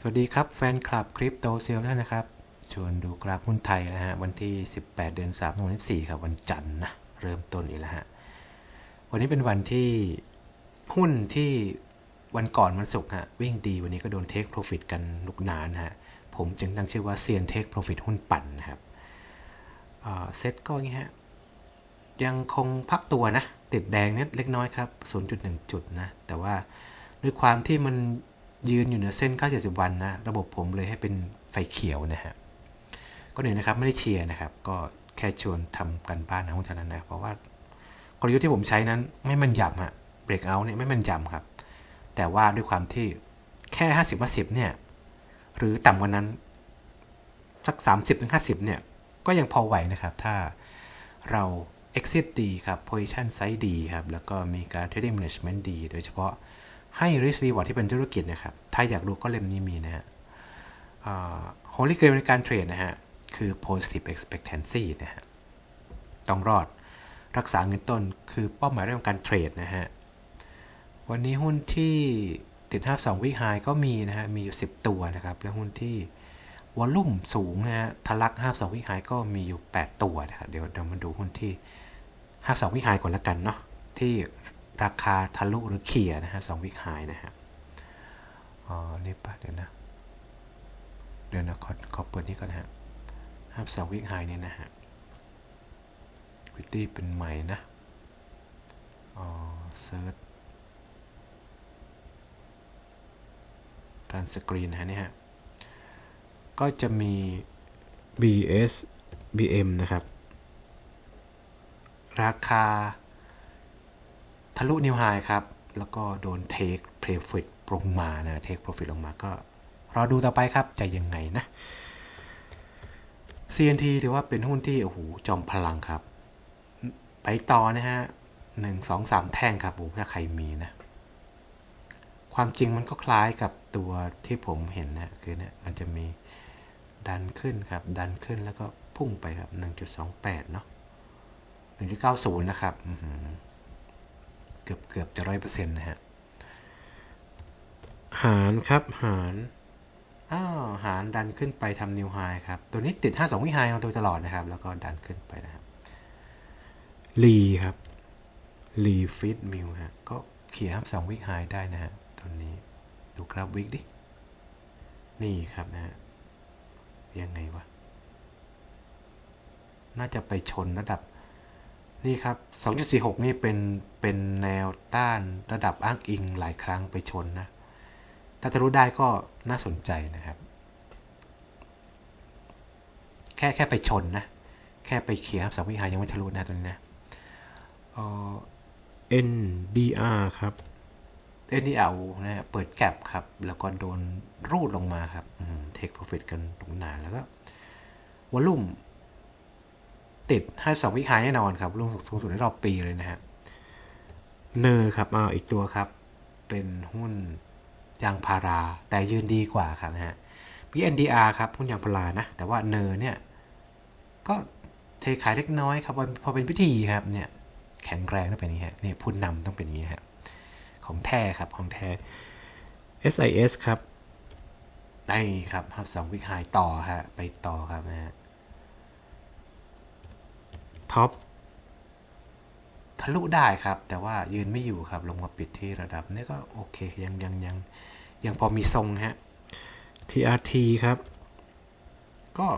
สวัสดีครับแฟนคลับคริปโตเซลท่านนะครับ ชวนดูกราฟหุ้นไทยนะฮะวันที่ 18 เดือน3 2024ครับวันจันทร์นะ เริ่มต้นอีกแล้วฮะ วันนี้เป็นวันที่หุ้นที่วันก่อนวันศุกร์ฮะ วิ่งดีวันนี้ก็โดนเทคโปรฟิตกันลุกหนานฮะ ผมจึงตั้งชื่อว่าเซียนเทคโปรฟิตหุ้นปั่นนะครับเซ็ตก็อย่างงี้ฮะ ยังคงพักตัวนะ ติดแดงนิดเล็กน้อยครับ 0.1 จุดนะ แต่ว่าด้วยความที่มัน ยืนอยู่เหนือเส้น 970 วันนะ ระบบผมเลยให้เป็นไฟเขียวนะฮะ ก็หนึ่งนะครับ ไม่ได้เชียร์นะครับ ก็แค่ชวนทำกันบ้านนะหุ้นเท่านั้นนะ เพราะว่ากลยุทธ์ที่ผมใช้นั้นไม่มันยำฮะเบรกเอาเนี่ยไม่มันยำครับ แต่ว่าด้วยความที่แค่ 50 50 เนี่ย หรือต่ำกว่านั้น สัก 30ถึง50 เนี่ย ก็ยังพอไหวนะครับ ถ้าเรา exit ดีครับ position size ดีครับ แล้วก็มีการ trading management ดี โดยเฉพาะ ให้ risk reward ที่เป็นธุรกิจนะครับ ถ้าอยากรู้ก็เล่มนี้มีนะฮะอ่า holy grail ในการเทรดนะฮะ คือ positive expectancy นะฮะ ต้องรอด รักษาเงินต้นคือเป้าหมายเรื่องการเทรดนะฮะ วันนี้หุ้นที่ติด 52 วิกไฮก็มีนะฮะ มีอยู่ 10 ตัวนะครับ แล้วหุ้นที่วอลลุ่มสูงนะฮะ ทะลัก 52 วิกไฮก็มีอยู่ 8 ตัวนะครับเดี๋ยวเรามาดูหุ้นที่ 52 วิกไฮก่อนละกันเนาะ ที่ ราคาทะลุหรือเขี่ยนะฮะ2วิกไฮนะฮะอ๋อนี่ปะเดี๋ยวนะ เดี๋ยวนะขอขอเปิดนี่ก่อนนะฮะ52วิกไฮเนี่ยนะฮะวิตี้เป็นใหม่นะอ๋อเซิร์ชการสกรีนนะฮะเนี่ยฮะ ก็จะมี BS BM นะครับ ราคา ทะลุนิวไฮครับ แล้วก็โดนเทคเพลฟิตลงมานะเทคโปรฟิตลงมาก็รอดูต่อไปครับจะยังไงนะ CNT ถือว่าเป็นหุ้นที่โอ้โหจอมพลังครับ ไปต่อนะฮะหนึ่งสองสามแท่งครับโอ้โหถ้าใครมีนะ ความจริงมันก็คล้ายกับตัวที่ผมเห็นนะคือเนี่ยมันจะมีดันขึ้นครับ ดันขึ้นแล้วก็พุ่งไปครับ1.28เนาะ1.90นะครับอื้อหือ เกือบเกือบจะร้อยเปอร์เซ็นต์นะฮะ หารครับหาร อ้าวหารดันขึ้นไปทำนิวไฮครับ ตัวนี้ติด 52วิไฮมาโดยตลอดนะครับ แล้วก็ดันขึ้นไปนะครับลีครับลีฟิตมิวฮะ ก็เขี่ยครับ2วิไฮได้นะฮะตัวนี้ ดูกราฟวิกดิ นี่ครับนะฮะ ยังไงวะ น่าจะไปชนระดับ นี่ครับ 2.46 นี่เป็นเป็นแนวต้านระดับอ้างอิงหลายครั้งไปชนนะ ถ้าจะรู้ได้ก็น่าสนใจนะครับ แค่แค่ไปชนนะ แค่ไปเขียร์สองวิหารยังไม่ทะลุนะตรงนี้นะเอ่อ NDR ครับ NDR นะฮะเปิดแก็บครับ แล้วก็โดนรูดลงมาครับเทคโปรฟิตกันตรงหนาแล้วก็วอลลุ่ม ติดให้สองวิหายแน่นอนครับรุ่งสูงสุดในรอบปีเลยนะฮะเนอร์ครับอ่าอีกตัวครับ เป็นหุ้นยางพารา แต่ยืนดีกว่าครับนะฮะ PNDR ครับหุ้นยางพารานะ แต่ว่าเนอร์เนี่ย ก็เทขายเล็กน้อยครับพอเป็นพิธีครับเนี่ยแข็งแรงต้องเป็นอย่างนี้ฮะนี่ผู้นำต้องเป็นอย่างนี้ฮะของแท้ครับของแท้ SIS ครับได้ครับครับสองวิกไฮต่อฮะไปต่อครับนะฮะ ท็อปทะลุได้ครับ แต่ว่ายืนไม่อยู่ครับ ลงมาปิดที่ระดับนี้ก็โอเค ยังยังยังยังพอมีทรงฮะ TRT ครับ ก็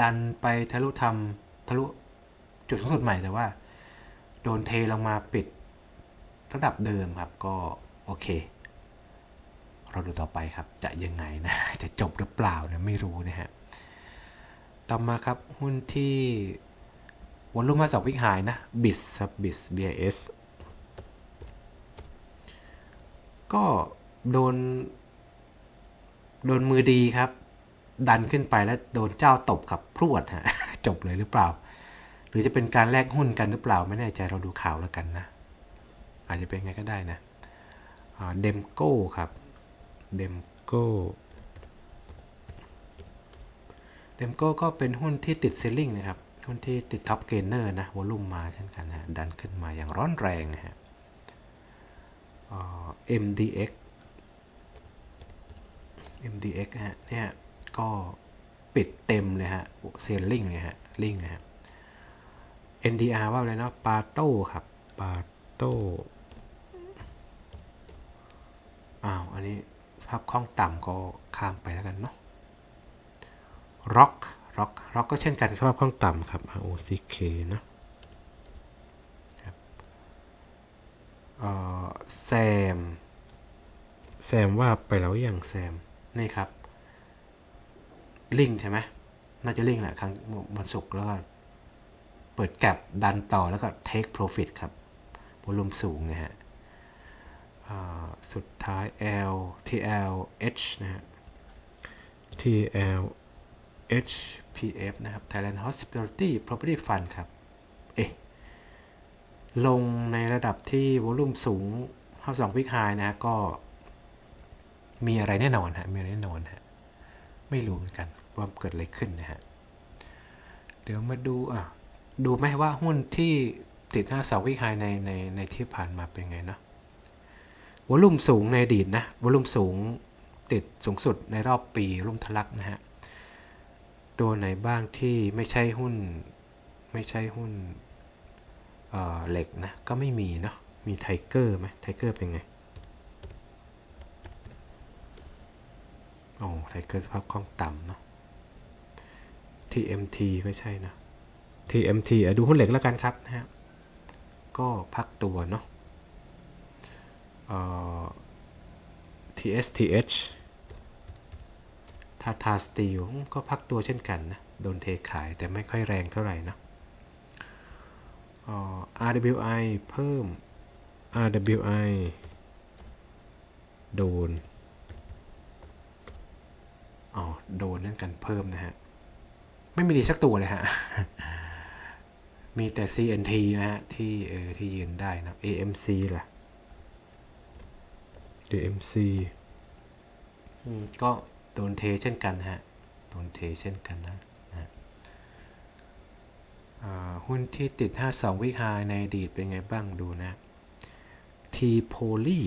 ดันไปทะลุทำทะลุจุดสูงสุดใหม่แต่ว่า โดนเทลงมาปิดระดับเดิมครับก็โอเค เราดูต่อไปครับ จะยังไงนะ จะจบหรือเปล่านะไม่รู้นะฮะ ต่อมาครับหุ้นที่ วอลลุ่มมาสองวิกไฮนะบิสครับบิส BIS ก็โดน โดนมือดีครับ ดันขึ้นไปแล้วโดนเจ้าตบกับพรวดฮะจบเลยหรือเปล่า หรือจะเป็นการแลกหุ้นกันหรือเปล่า ไม่แน่ใจเราดูข่าวแล้วกันนะ อาจจะเป็นไงก็ได้นะเดมโก้ครับเดมโก้เดมโก้ก็เป็นหุ้นที่ติดเซลลิงนะครับุ้นที่ติดท็อปเกนเนอร์นะวอลุ่มมาเช่นกันนะดันขึ้นมาอย่างร้อนแรงนะฮะ MDX MDX ฮะเนี่ยก็ปิดเต็มเลยฮะเซลลิงเลยฮะลิงเลยฮะ NDR ว่าอะไรเนาะปาโต้ครับปาโต้อ้าว อันนี้ภาพคล่องต่ำก็ข้ามไปแล้วกันเนาะ Rock Rock Rock ก็เช่นกันสภาพคล่องต่ำครับ ROCK เนะครับเอ่อแซมแซมว่าไปแล้วอย่างแซม นี่ครับ ลิงใช่ไหมน่าจะลิงแหละครั้งวันศุกร์แล้วก็เปิดแก็บดันต่อแล้วก็ take profit ครับวอลุ่มสูงนะฮะสุดท้าย L TL H นะฮะ TL H PF นะครับ Thailand Hospitality Property Fund ครับ เอ๊ะ ลงในระดับที่วอลุ่มสูงเข้าสองวิกไฮนะฮะก็ มีอะไรแน่นอนฮะ มีอะไรแน่นอนฮะ ไม่รู้เหมือนกันว่าเกิดอะไรขึ้นนะฮะ เดี๋ยวมาดูอะ ดูไหมว่าหุ้นที่ติดหน้าเสาวิกไฮในในในที่ผ่านมาเป็นไงเนาะวอลุ่มสูงในอดีตนะวอลุ่มสูงติดสูงสุดในรอบปีรุ่มทะลักนะฮะ ตัวไหนบ้างที่ไม่ใช่หุ้น ไม่ใช่หุ้นเเหล็กนะ ก็ไม่มีเนาะมีไทเกอร์ไหมไทเกอร์เป็นไงโอ้ไทเกอร์สภาพคล่องต่ำเนาะ TMT ก็ใช่นะ TMT อะดูหุ้นเหล็กแล้วกันครับนะฮะก็พักตัวเนาะเอ่อ TSTH าทาสตีลก็พักตัวเช่นกันนะ โดนเทขายแต่ไม่ค่อยแรงเท่าไหร่นะ RWI เพิ่ม RWI โดน อ๋อ โดนนั่นกันเพิ่มนะฮะ ไม่มีดีสักตัวเลยฮะ มีแต่ CNT นะฮะ ที่เออที่ยืนได้นะ AMC ล่ะ AMC อืมก็ โดนเทเช่นกันฮะโดนเทเช่นกันนะนะหุ้นที่ติด 52 วิคาในอดีตเป็นไงบ้างดูนะ T Poly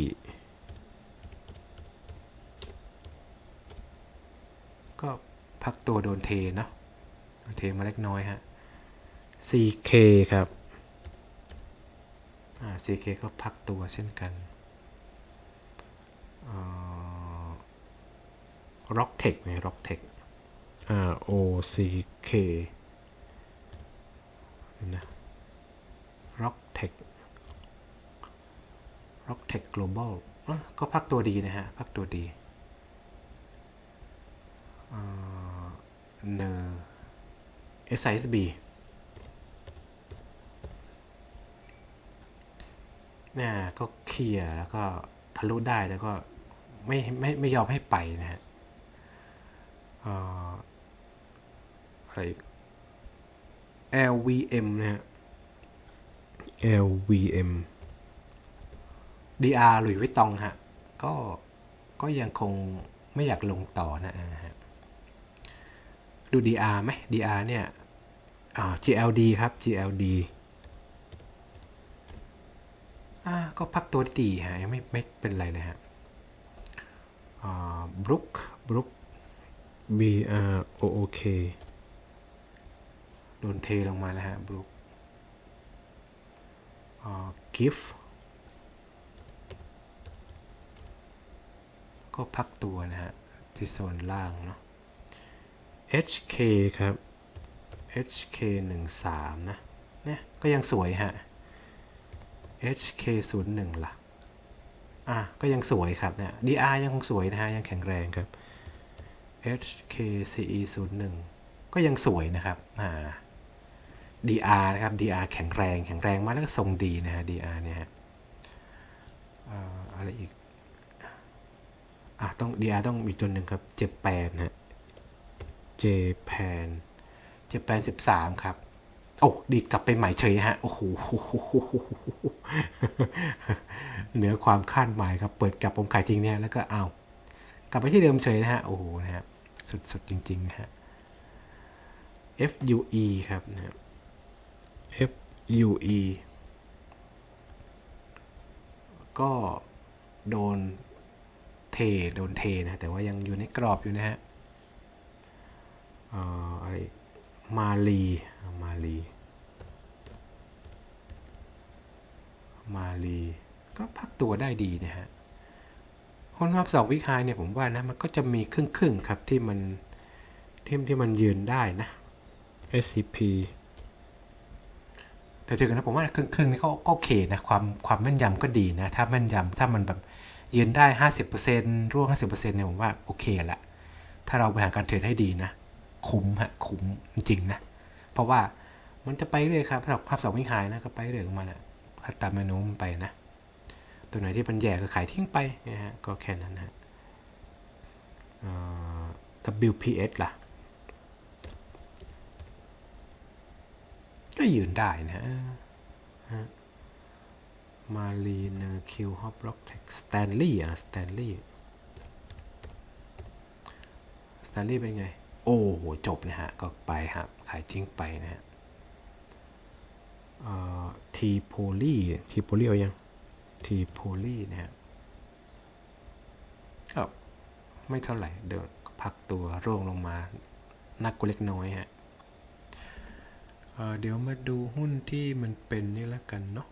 ก็พักตัวโดนเทเนาะโดนเทมาเล็กน้อยฮะ CK ครับอ่า CK ก็พักตัวเช่นกันอ่า Rocktech ไหม Rocktech R O C K นะ Rocktech Rocktech Global อะก็พักตัวดีนะฮะ พักตัวดีเนอ SISB นี่ก็เคลียร์แล้วก็ทะลุได้แล้วก็ไม่ไม่ไม่ยอมให้ไปนะฮะ อ่ออะไรอีก LVM นะฮะ LVM DR หลุยส์วิตตองฮะ ก็ก็ยังคงไม่อยากลงต่อนะฮะ ดู DR ไหม DR เนี่ยอ่า GLD ครับ GLD อ่าก็พักตัวดีฮะ ยังไม่ไม่เป็นไรเลยฮะอ่าบรุกบรุก B R O O K โดนเทลงมาแล้วฮะบรุกอ่ากิฟก็พักตัวนะฮะ ที่โซนล่างเนาะ HK ครับ HK 1 3นะ เนี่ยก็ยังสวยฮะ HK 0 1ล่ะ อะ ก็ยังสวยครับเนี่ย DR ยังคงสวยนะฮะ ยังแข็งแรงครับ HK CE 0 1 ก็ยังสวยนะครับอ่า DR นะครับ DR แข็งแรงแข็งแรงมากแล้วก็ทรงดีนะฮะ DR เนี่ยฮะอะไรอีกอะต้อง DR ต้องมีตัวหนึ่งครับเจแปนะฮะเจแปนเจแปน13 ครับ โอ้ดีกลับไปใหม่เฉยฮะ โอ้โหเหนือความคาดหมายครับ เปิดกลับผมขายจริงเนี่ยแล้วก็เอาว กลับไปที่เดิมเฉยนะฮะ โอ้โหนะฮะ สุดๆ จริงๆนะฮะ FUE ครับนะ FUE ก็โดนเท โดนเทนะ แต่ว่ายังอยู่ในกรอบอยู่นะฮะเอ่ออะไร มาลี มาลี มาลี ก็พักตัวได้ดีนะฮะ คนรอบสองวิคายเนี่ยผมว่านะมันก็จะมีครึ่งครึ่งครับที่มันที่ที่มันยืนได้นะ SCP แต่ถึงนะผมว่าครึ่งครึ่งนี่ก็ก็โอเคนะความความแม่นยำก็ดีนะ ถ้าแม่นยำถ้ามันแบบยืนได้ห้าสิบเปอร์เซ็นต์ร่วงห้าสิบเปอร์เซ็นต์เนี่ยผมว่าโอเคละถ้าเราบริหารการเทรดให้ดีนะ คุ้มฮะคุ้มจริงๆนะ เพราะว่ามันจะไปเรื่อยครับสำหรับภาพสองวิหายนะก็ไปเรื่อยของมันอะถ้าตามแนวโน้มไปนะ ตัวไหนที่มันแย่ก็ขายทิ้งไปนะฮะก็แค่นั้นนะฮะเอ่อ WPS ล่ะ ก็ยืนได้นะฮะมารีเนอร์คิวฮอปล็อกเทคสแตนลีย์อะสแตนลีย์สแตนลีย์เป็นไง โอ้โห จบนะฮะ ก็ไปครับขายทิ้งไปนะฮะทีโพลีทีโพลีเอายัง ทีโพลีนะฮะก็ไม่เท่าไหร่เดินพักตัวร่วงลงมานักกเล็กน้อยฮะเเดี๋ยวมาดูหุ้นที่มันเป็นนี่แล้วกันเนาะ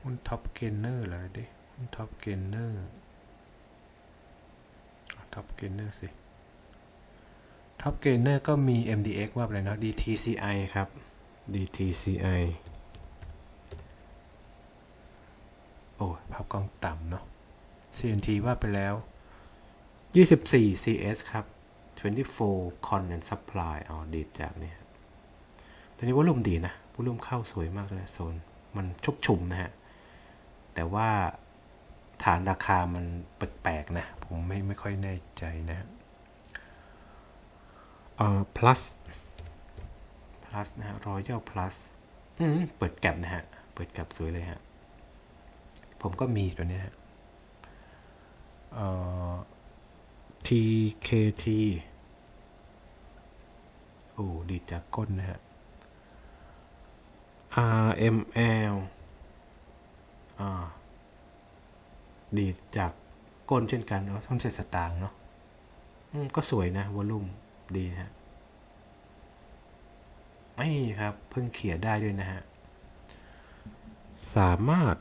หุ้นท็อปเกนเนอร์เหรอดิ หุ้นท็อปเกนเนอร์ท็อปเกนเนอร์สิท็อปเกนเนอร์ก็มี MDX ว่าอะไรเนาะ DTCI ครับ DTCI โอ้ยภาพกล้องต่ำเนาะ CNT ว่าไปแล้ว 24 CS ครับ 24 con and supply อ๋อดีดจากเนี่ยตอนนี้วอลุ่มดีนะวอลุ่มเข้าสวยมากเลยโซน มันชุกชุมนะฮะ แต่ว่าฐานราคามันแปลกๆนะ ผมไม่ไม่ค่อยแน่ใจนะเอ่อ plus plus นะฮะ royal plus อืมเปิดแก็บนะฮะ เปิดแก็บสวยเลยฮะ ผมก็มีตัวนี้เอ่อ TKT โอ้ ดีจากก้นนะฮะ RML อ่า ดีจากก้นเช่นกันเนาะทุนเศษสตางค์เนาะก็สวยนะวอลลุ่มดีฮะไม่ครับ เพิ่งเขียนได้ด้วยนะฮะ สามารถ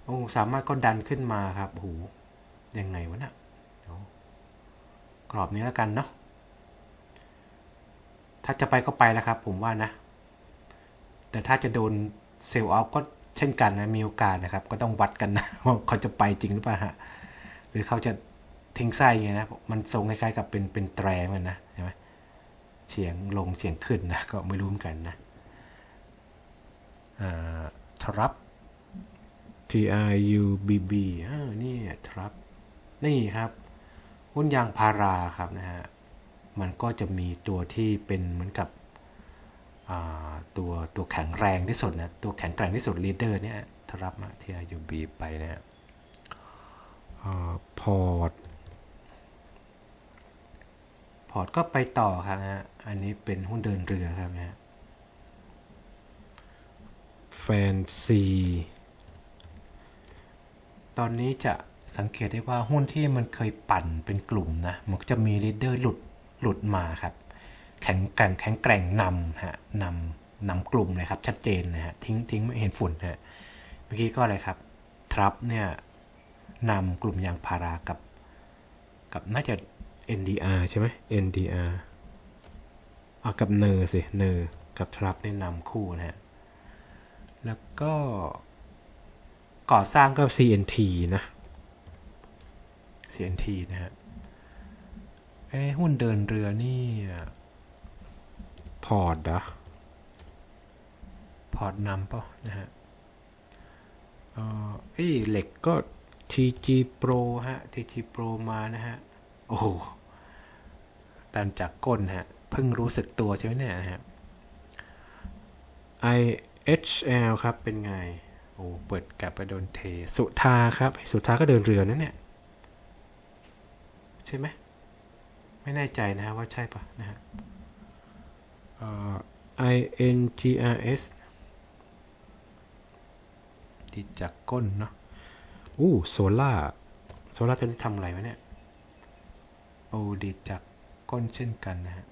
โอ้สามารถก็ดันขึ้นมาครับโอ้โหยังไงวะเนะ่ะเดี๋ยวกรอบนี้แล้วกันเนาะถ้าจะไปก็ไปแล้วครับ ผมว่านะ แต่ถ้าจะโดนเซลล์ออฟก็เช่นกันนะ มีโอกาสนะครับ ก็ต้องวัดกันนะว่าเขาจะไปจริงหรือเปล่าฮะหรือเขาจะทิ้งไส้ไงนะ มันทรงคล้ายๆกับเป็นเป็นแตรมันนะใช่ไหมเฉียงลงเฉียงขึ้นนะ ก็ไม่รู้เหมือนกันนะอ่าทรับ T R U B B อ่านี่ครับ นี่ครับ หุ้นยางพาราครับนะฮะ มันก็จะมีตัวที่เป็นเหมือนกับตัวตัวแข็งแรงที่สุดนะ ตัวแข็งแกร่งที่สุดลีดเดอร์เนี่ยทรับมา T R U B ไปนะฮะพอร์ตพอร์ตก็ไปต่อครับนะฮะอันนี้เป็นหุ้นเดินเรือครับนะฮะแฟนซี ตอนนี้จะสังเกตได้ว่าหุ้นที่มันเคยปั่นเป็นกลุ่มนะ มันก็จะมีลีดเดอร์หลุดหลุดมาครับ แข็งแกร่งแข็งแกร่งนำฮะนำนำกลุ่มเลยครับ ชัดเจนนะฮะทิ้งทิ้งไม่เห็นฝุ่นฮะเมื่อกี้ก็อะไรครับทรัพเนี่ยนำกลุ่มยางพารากับ กับน่าจะ NDR ใช่ไหม NDR เอากับเนอร์สิเนอร์กับทรัพเนี่ยนำคู่นะฮะแล้วก็ ก่อสร้างก็ CNT นะ CNT นะฮะเอ้หุ้นเดินเรือนี่พอร์ตอะพอร์ตนำเปล่านะฮะเออเอ้เหล็กก็ TG Pro ฮะ TG Pro มานะฮะ โอ้โหตันจากก้นฮะ เพิ่งรู้สึกตัวใช่ไหมเนี่ยนะฮะ IHL ครับเป็นไง อ้เปิดกลับไปโดนเท สุธาครับ สุธาก็เดินเรือนั่นเนี่ย ใช่ไหมไม่แน่ใจนะฮะว่าใช่ปะนะฮะเอ่อ INGRS ดีดจากก้นเนาะอู้โซล่าโซล่าตัวนี้ทำอะไรวะเนี่ย โอ้ดีดจากก้นเช่นกันนะฮะ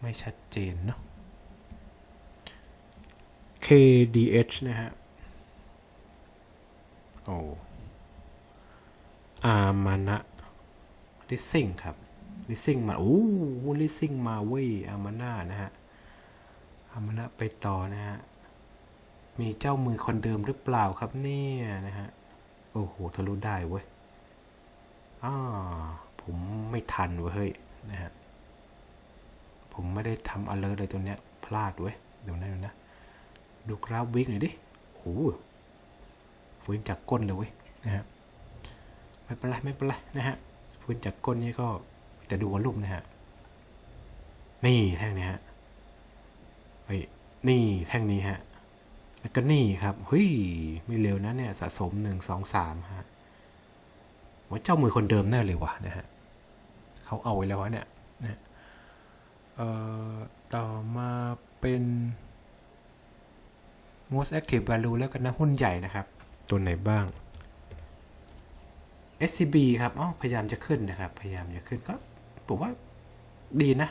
ไม่ชัดเจนเนาะ KDH นะฮะ โอ้อามานะลิสซิ่งครับลิสซิ่งมา โอ้ลิสซิ่งมาเว้ยอามาน่านะฮะ อามานะไปต่อนะฮะ มีเจ้ามือคนเดิมหรือเปล่าครับเนี่ยนะฮะ โอ้โหทะลุได้เว้ยอ่าผมไม่ทันเว้ยเฮ้ยนะฮะ ผมไม่ได้ทำอะไรเลยตัวเนี้ย พลาดเว้ยเดี๋ยวนะเดี๋ยวนะ ดูกราฟวิกหน่อยดิโอ้โหฟื้นจากก้นเลยเว้ยนะฮะไม่เป็นไรไม่เป็นไรนะฮะฟื้นจากก้นนี่ก็แต่ดูวอลุ่มนะฮะนี่แท่งนี้ฮะเฮ้ยนี่แท่งนี้ฮะแล้วก็นี่ครับเฮ้ยไม่เร็วนะเนี่ยสะสมหนึ่งสองสามฮะว่าเจ้ามือคนเดิมแน่เลยวะนะฮะเขาเอาไว้แล้ววะเนี่ยนะเอ่อต่อมาเป็น most active value แล้วกันนะหุ้นใหญ่นะครับ ตัวไหนบ้าง SCB ครับอ๋อพยายามจะขึ้นนะครับ พยายามจะขึ้นก็ผมว่าดีนะ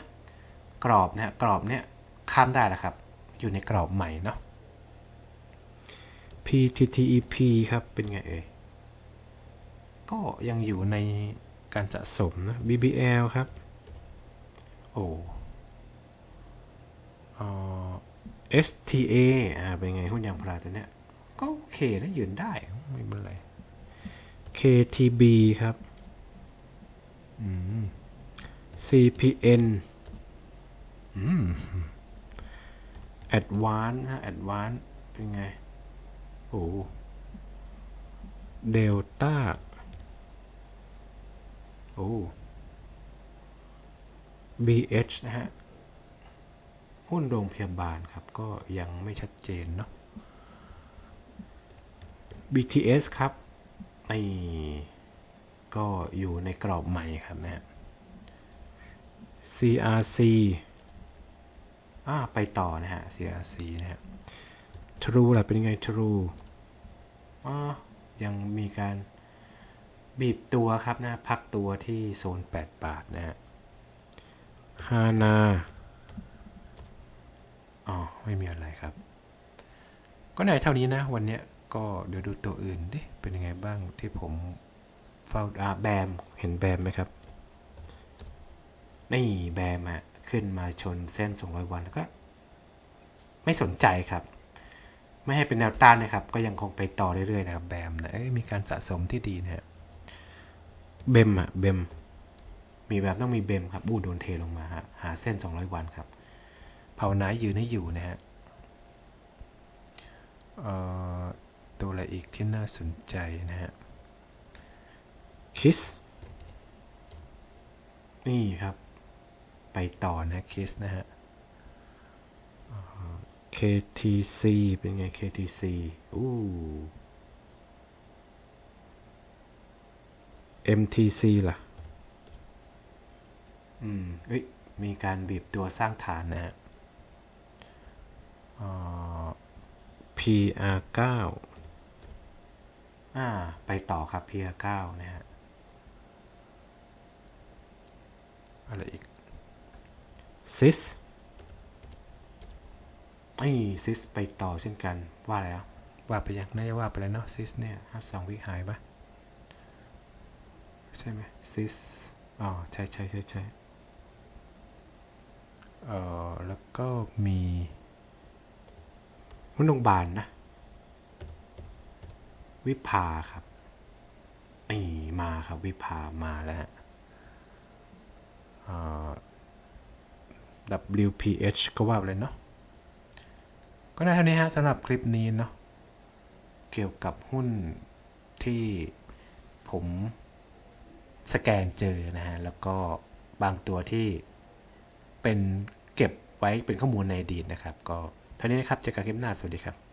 กรอบนะฮะกรอบเนี่ยข้ามได้แล้วครับ อยู่ในกรอบใหม่เนาะ PTTEP ครับเป็นไงเอ่ย ก็ยังอยู่ในการสะสมนะ BBL ครับ โอ้เอ่อ STA อ่าเป็นไงหุ้นยางพาราตัวเนี้ย ก็โอเคนะยืนได้ ไม่เป็นไร KTB ครับอืม CPN อืม Advance นะ Advance เป็นไง โอ้เดลต้าโอ้ BH นะฮะ หุ้นโรงพยาบาลครับ ก็ยังไม่ชัดเจนเนาะ BTS ครับนี่ก็อยู่ในกรอบใหม่ครับนะ CRC อ่าไปต่อนะฮะ CRC นะฮะ True ล่ะเป็นยังไง True อ่ายังมีการบีบตัวครับนะ พักตัวที่โซน 8 บาทนะฮะ ฮานา อ๋อ ไม่มีอะไรครับ ก็ในเท่านี้นะ วันเนี้ยก็เดี๋ยวดูตัวอื่นดิ เป็นยังไงบ้างที่ผมเฝ้าอ่าแบม เห็นแบมไหมครับ นี่แบมอะขึ้นมาชนเส้น 200 วันแล้วก็ ไม่สนใจครับ ไม่ให้เป็นแนวต้านนะครับ ก็ยังคงไปต่อเรื่อยๆนะครับแบมนะมีการสะสมที่ดีนะฮะเบมอะเบมมีแบบต้องมีเบมครับอู้โดนเทลงมาฮะหาเส้น 200 วันครับ ภาวนายืนให้อยู่นะฮะตัวอะไรอีกที่น่าสนใจนะฮะคิสนี่ครับ ไปต่อนะคิสนะฮะ KTC เป็นไง KTC อู้ MTC ล่ะ อืมเอ้ย มีการบีบตัวสร้างฐานนะฮะ PR9 อ่า ไปต่อครับ PR9 นะฮะ อะไรอีก SIS ไอ้ซิสไปต่อเช่นกันว่าแล้ว ว่าไปยังน่าจะว่าไปแล้วเนาะซิสเนี่ยห้าสองวิหายปะใช่ไหมซิสอ๋อ ใช่ใช่ใช่ใช่เอ่อ แล้วก็มี หุ้นโรงพยาบาลนะ วิภาครับนี่มาครับวิภามาแล้วฮะ WPH ก็ว่าเลยเนาะก็ได้เท่านี้ฮะสำหรับคลิปนี้เนาะเกี่ยวกับหุ้นที่ผมสแกนเจอนะฮะ แล้วก็บางตัวที่เป็นเก็บไว้เป็นข้อมูลในอดีตนะครับ ก็ ท่านี้นะครับเจอกันคลิปหน้าสวัสดีครับ